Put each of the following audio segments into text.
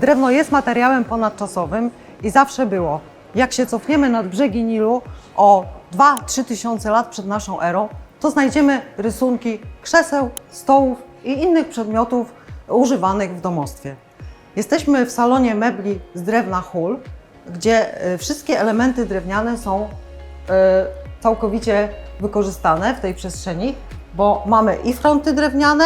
Drewno jest materiałem ponadczasowym i zawsze było. Jak się cofniemy nad brzegi Nilu o 2-3 tysiące lat przed naszą erą, to znajdziemy rysunki krzeseł, stołów i innych przedmiotów używanych w domostwie. Jesteśmy w salonie mebli z drewna hul, gdzie e, wszystkie elementy drewniane są e, całkowicie wykorzystane w tej przestrzeni, bo mamy i fronty drewniane,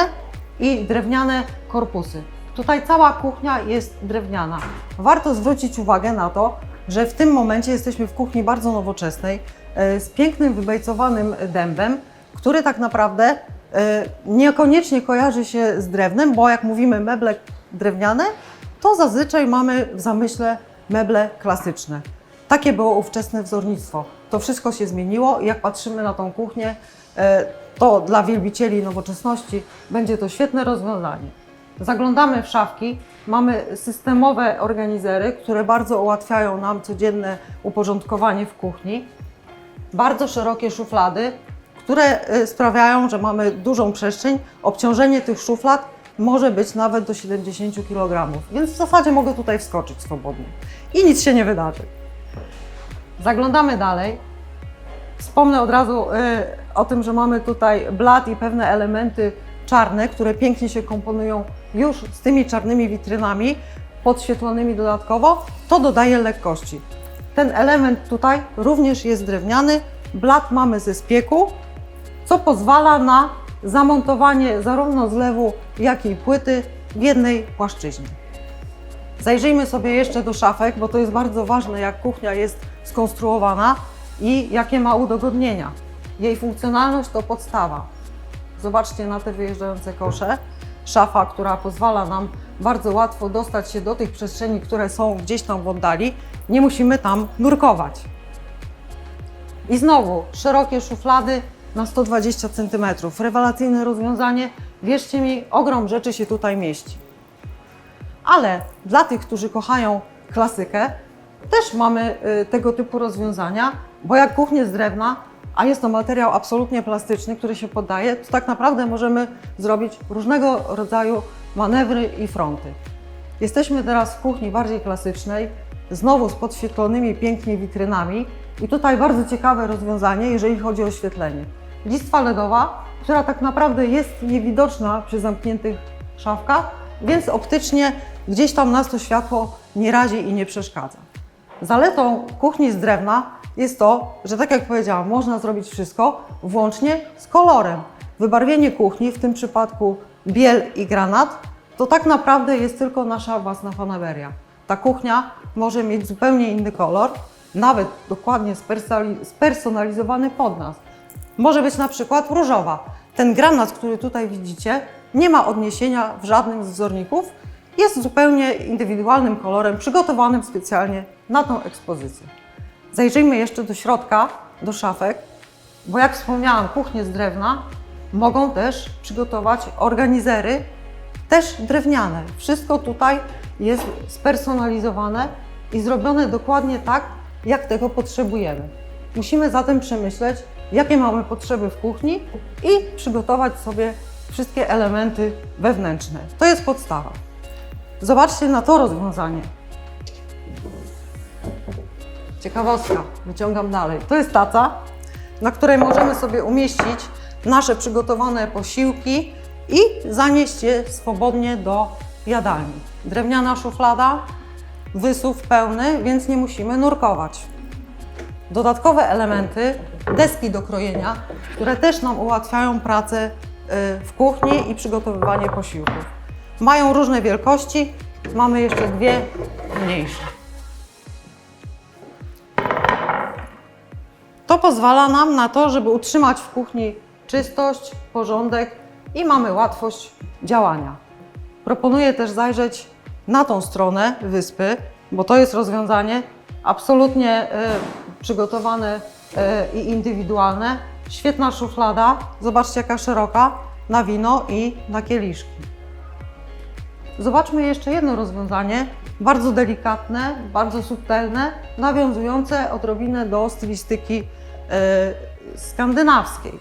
i drewniane korpusy. Tutaj cała kuchnia jest drewniana. Warto zwrócić uwagę na to, że w tym momencie jesteśmy w kuchni bardzo nowoczesnej, e, z pięknym wybejcowanym dębem, który tak naprawdę e, niekoniecznie kojarzy się z drewnem, bo jak mówimy meble drewniane, to zazwyczaj mamy w zamyśle meble klasyczne. Takie było ówczesne wzornictwo. To wszystko się zmieniło i jak patrzymy na tą kuchnię, e, to dla wielbicieli nowoczesności będzie to świetne rozwiązanie. Zaglądamy w szafki, mamy systemowe organizery, które bardzo ułatwiają nam codzienne uporządkowanie w kuchni. Bardzo szerokie szuflady, które y, sprawiają, że mamy dużą przestrzeń. Obciążenie tych szuflad może być nawet do 70 kg, więc w zasadzie mogę tutaj wskoczyć swobodnie i nic się nie wydarzy. Zaglądamy dalej. Wspomnę od razu y, o tym, że mamy tutaj blat i pewne elementy czarne, które pięknie się komponują już z tymi czarnymi witrynami, podświetlonymi dodatkowo. To dodaje lekkości. Ten element tutaj również jest drewniany. Blat mamy ze spieku, co pozwala na zamontowanie zarówno zlewu, jak i płyty w jednej płaszczyźnie. Zajrzyjmy sobie jeszcze do szafek, bo to jest bardzo ważne, jak kuchnia jest skonstruowana i jakie ma udogodnienia. Jej funkcjonalność to podstawa. Zobaczcie na te wyjeżdżające kosze. Szafa, która pozwala nam bardzo łatwo dostać się do tych przestrzeni, które są gdzieś tam w oddali. Nie musimy tam nurkować. I znowu szerokie szuflady na 120 cm. Rewelacyjne rozwiązanie. Wierzcie mi, ogrom rzeczy się tutaj mieści. Ale dla tych, którzy kochają klasykę, też mamy y, tego typu rozwiązania, bo jak kuchnię z drewna, a jest to materiał absolutnie plastyczny, który się poddaje, to tak naprawdę możemy zrobić różnego rodzaju manewry i fronty. Jesteśmy teraz w kuchni bardziej klasycznej, znowu z podświetlonymi pięknie witrynami i tutaj bardzo ciekawe rozwiązanie, jeżeli chodzi o oświetlenie. Listwa LEDowa, która tak naprawdę jest niewidoczna przy zamkniętych szafkach, więc optycznie gdzieś tam nas to światło nie razi i nie przeszkadza. Zaletą kuchni z drewna jest to, że tak jak powiedziałam, można zrobić wszystko, włącznie z kolorem. Wybarwienie kuchni, w tym przypadku biel i granat, to tak naprawdę jest tylko nasza własna fanaberia. Ta kuchnia może mieć zupełnie inny kolor, nawet dokładnie spersonali- spersonalizowany pod nas. Może być na przykład różowa. Ten granat, który tutaj widzicie, nie ma odniesienia w żadnym z wzorników. Jest zupełnie indywidualnym kolorem, przygotowanym specjalnie na tą ekspozycję. Zajrzyjmy jeszcze do środka, do szafek, bo jak wspomniałam, kuchnie z drewna mogą też przygotować organizery, też drewniane. Wszystko tutaj jest spersonalizowane i zrobione dokładnie tak, jak tego potrzebujemy. Musimy zatem przemyśleć, jakie mamy potrzeby w kuchni i przygotować sobie wszystkie elementy wewnętrzne. To jest podstawa. Zobaczcie na to rozwiązanie. Ciekawostka, wyciągam dalej. To jest taca, na której możemy sobie umieścić nasze przygotowane posiłki i zanieść je swobodnie do jadalni. Drewniana szuflada, wysuw pełny, więc nie musimy nurkować. Dodatkowe elementy, deski do krojenia, które też nam ułatwiają pracę y, w kuchni i przygotowywanie posiłków. Mają różne wielkości, mamy jeszcze dwie mniejsze. To pozwala nam na to, żeby utrzymać w kuchni czystość, porządek i mamy łatwość działania. Proponuję też zajrzeć na tą stronę wyspy, bo to jest rozwiązanie absolutnie e, przygotowane e, i indywidualne. Świetna szuflada, zobaczcie jaka szeroka, na wino i na kieliszki. Zobaczmy jeszcze jedno rozwiązanie, bardzo delikatne, bardzo subtelne, nawiązujące odrobinę do stylistyki skandynawskiej.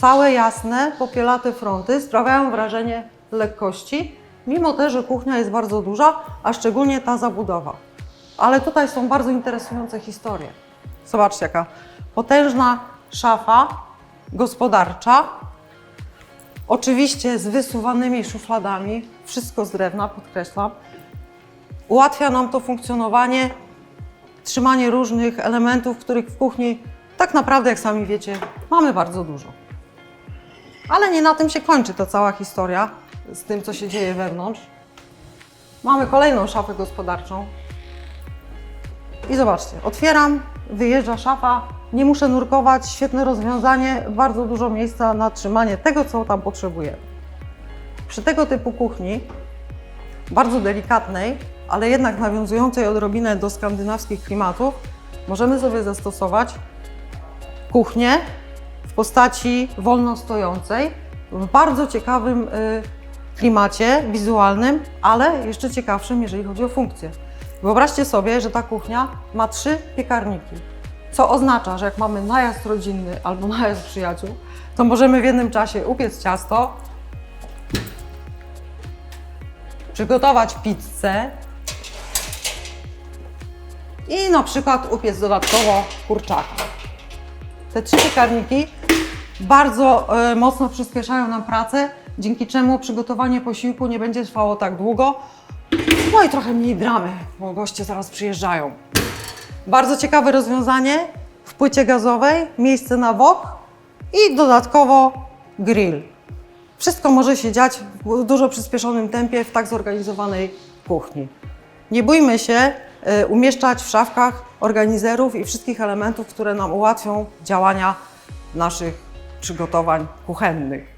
Całe jasne, popielate fronty sprawiają wrażenie lekkości mimo też, że kuchnia jest bardzo duża, a szczególnie ta zabudowa. Ale tutaj są bardzo interesujące historie. Zobaczcie, jaka potężna szafa gospodarcza, oczywiście z wysuwanymi szufladami, wszystko z drewna, podkreślam. Ułatwia nam to funkcjonowanie, trzymanie różnych elementów, których w kuchni tak naprawdę, jak sami wiecie, mamy bardzo dużo. Ale nie na tym się kończy ta cała historia z tym, co się dzieje wewnątrz. Mamy kolejną szafę gospodarczą. I zobaczcie, otwieram, wyjeżdża szafa, nie muszę nurkować, świetne rozwiązanie, bardzo dużo miejsca na trzymanie tego, co tam potrzebujemy. Przy tego typu kuchni, bardzo delikatnej, ale jednak nawiązującej odrobinę do skandynawskich klimatów, możemy sobie zastosować kuchnię w postaci wolno stojącej, w bardzo ciekawym y, klimacie wizualnym, ale jeszcze ciekawszym, jeżeli chodzi o funkcję. Wyobraźcie sobie, że ta kuchnia ma trzy piekarniki, co oznacza, że jak mamy najazd rodzinny albo najazd przyjaciół, to możemy w jednym czasie upiec ciasto, przygotować pizzę i na przykład upiec dodatkowo kurczaka. Te trzy piekarniki bardzo e, mocno przyspieszają nam pracę, dzięki czemu przygotowanie posiłku nie będzie trwało tak długo. No i trochę mniej dramy, bo goście zaraz przyjeżdżają. Bardzo ciekawe rozwiązanie w płycie gazowej, miejsce na wok i dodatkowo grill. Wszystko może się dziać w dużo przyspieszonym tempie w tak zorganizowanej kuchni. Nie bójmy się umieszczać w szafkach organizerów i wszystkich elementów, które nam ułatwią działania naszych przygotowań kuchennych.